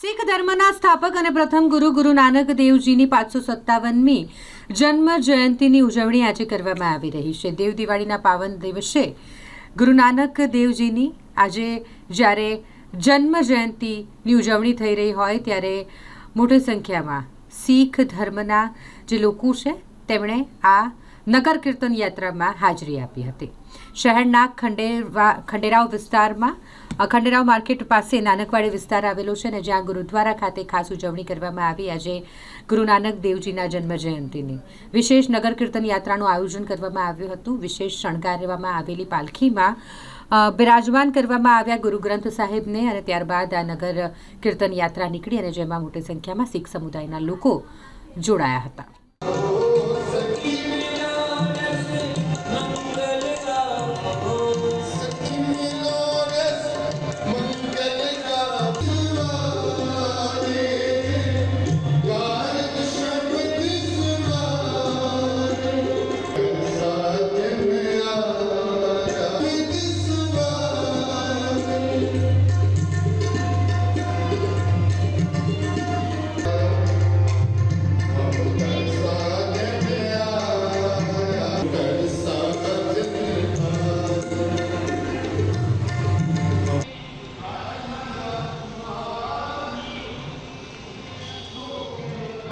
શીખ ધર્મના સ્થાપક અને પ્રથમ ગુરુ ગુરુ નાનક દેવજીની પાંચસો સત્તાવનમી જન્મ જયંતિની ઉજવણી આજે કરવામાં આવી રહી છે. દેવ દિવાળીના પાવન દિવસે ગુરુ નાનક દેવજીની આજે જ્યારે જન્મ જયંતિની ઉજવણી થઈ રહી હોય ત્યારે મોટી સંખ્યામાં શીખ ધર્મના જે લોકો છે તેમણે આ નગર કીર્તન યાત્રામાં હાજરી આપી હતી. શહેરના ખંડેરવા ખંડેરાવ વિસ્તારમાં અ, ખંડેરાવ માર્કેટ પાસે નાનકવાડી વિસ્તાર આવેલો છે અને જ્યાં ગુરુદ્વારા ખાતે ખાસ ઉજવણી કરવામાં આવી. આજે ગુરુ નાનક દેવજીના જન્મ જયંતિની વિશેષ નગર કીર્તન યાત્રાનું આયોજન કરવામાં આવ્યું હતું. વિશેષ શણગારવામાં આવેલી પાલખીમાં બિરાજમાન કરવામાં આવ્યા ગુરુ ગ્રંથ સાહેબને અને ત્યારબાદ આ નગર કીર્તન યાત્રા નીકળી અને જેમાં મોટી સંખ્યામાં શીખ સમુદાયના લોકો જોડાયા હતા.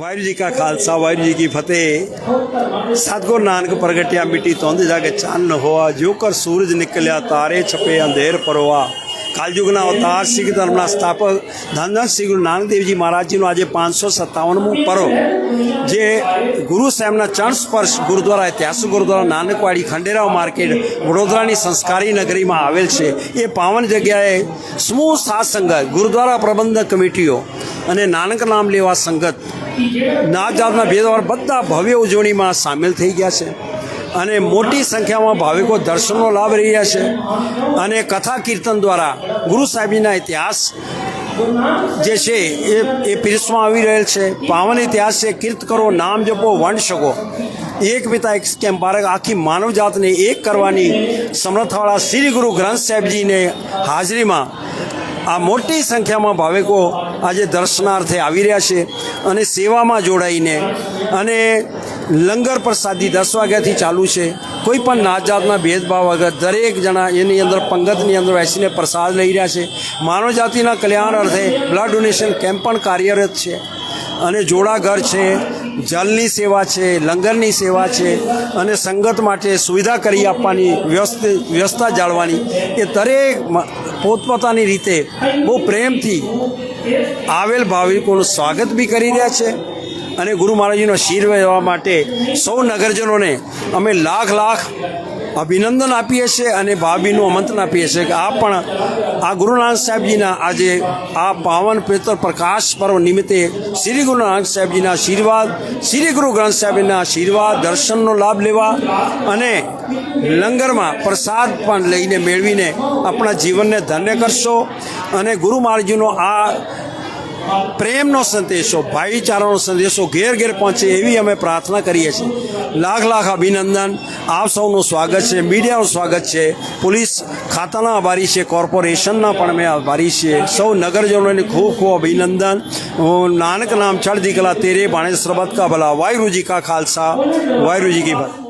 ਵਾਹਿਗੁਰੂ ਜੀ ਕਾ ਖਾਲਸਾ, ਵਾਹਿਗੁਰੂ ਜੀ ਕੀ ਫਤਿਹ। ਸਤਗੁਰ ਨਾਨਕ ਪ੍ਰਗਟਿਆ ਮਿੱਟੀ ਧੁੰਦ ਜਾ ਕੇ ਚੰਨ ਹੋਆ ਜੋ ਕਰ ਸੂਰਜ ਨਿਕਲਿਆ, ਤਾਰੇ ਛਪੇ, ਅੰਧੇਰ ਪਰਵਾ કાલયુગના અવતાર શીખ ધર્મના સ્થાપક ધનધન શ્રી ગુરુ નાનક દેવજી મહારાજજીનો આજે પાંચસો સત્તાવનમો પરો જે ગુરુ સાહેબના ચરણ સ્પર્શ ગુરુદ્વારા ઐતિહાસિક ગુરુદ્વારા નાનકવાડી ખંડેરાવ માર્કેટ વડોદરાની સંસ્કારી નગરીમાં આવેલ છે એ પાવન જગ્યાએ સમૂહ સાત સંગત ગુરુદ્વારા પ્રબંધક કમિટીઓ અને નાનક નામ લેવા સંગત નાત જાતના ભેદભાવ બધા ભવ્ય ઉજવણીમાં સામેલ થઈ ગયા છે અને મોટી સંખ્યામાં ભાવિકો દર્શનનો લાભ રહ્યા છે અને કથા કીર્તન દ્વારા ગુરુ સાહેબજીના ઇતિહાસ જે છે એ એ પીરસવામાં આવી રહેલ છે. પાવન ઇતિહાસ છે. કીર્ત કરો, નામ જપો, વંડ શકો. એક પિતા એક કેમ બાળક આખી માનવ જાતને એક કરવાની સમર્થવાળા શ્રી ગુરુ ગ્રંથ સાહેબજીને હાજરીમાં આ મોટી સંખ્યામાં ભાવિકો આજે દર્શનાર્થે આવી રહ્યા છે અને સેવામાં જોડાઈને અને લંગર પ્રસાદી દસ વાગ્યાથી ચાલુ છે. કોઈ પણ નાત જાતના ભેદભાવ વગર દરેક જણા એની અંદર પંગતની અંદર બેસીને પ્રસાદ લઈ રહ્યા છે. માનવ જાતિના કલ્યાણ અર્થે બ્લડ ડોનેશન કેમ્પ પણ કાર્યરત છે. અને જોડાઘર છે, જલની સેવા છે, લંગરની સેવા છે અને સંગત માટે સુવિધા કરી આપવાની વ્યવસ્થા જાળવાની એ દરેક પોતપોતાની રીતે બહુ પ્રેમથી આવેલ ભાવિકોનું સ્વાગત બી કરી રહ્યા છે અને ગુરુ મહારાજીનો શીર વહેવા માટે સૌ નગરજનોને અમે લાખ લાખ અભિનંદન આપીએ છીએ અને ભાભીનું આમંત્રણ આપીએ છીએ કે આ પણ આ ગુરુ નાનક સાહેબજીના આજે આ પાવન પવિત્ર પ્રકાશ પર્વ નિમિત્તે શ્રી ગુરુ નાનક સાહેબજીના આશીર્વાદ, શ્રી ગુરુ ગ્રંથ સાહેબના આશીર્વાદ, દર્શનનો લાભ લેવા અને લંગરમાં પ્રસાદ પણ લઈને મેળવીને આપણા જીવનને ધન્ય કરશો અને ગુરુ મહારાજજીનો આ પ્રેમનો સંદેશો, ભાઈચારાનો સંદેશો ઘેર ઘેર પહોંચે એવી અમે પ્રાર્થના કરીએ છીએ. લાખ લાખ અભિનંદન. આપ સૌનું સ્વાગત છે. મીડિયાનું સ્વાગત છે. પોલીસ ખાતાના આભારી છે. કોર્પોરેશનના પણ અમે આભારી છીએ. સૌ નગરજનોને ખૂબ ખૂબ અભિનંદન. હું નાનક નામ ચડદી કલા, તેરે ભાણેશ સરબત કા ભલા વાયરુજી કા ખાલસા વાયરુજી કી ભલા.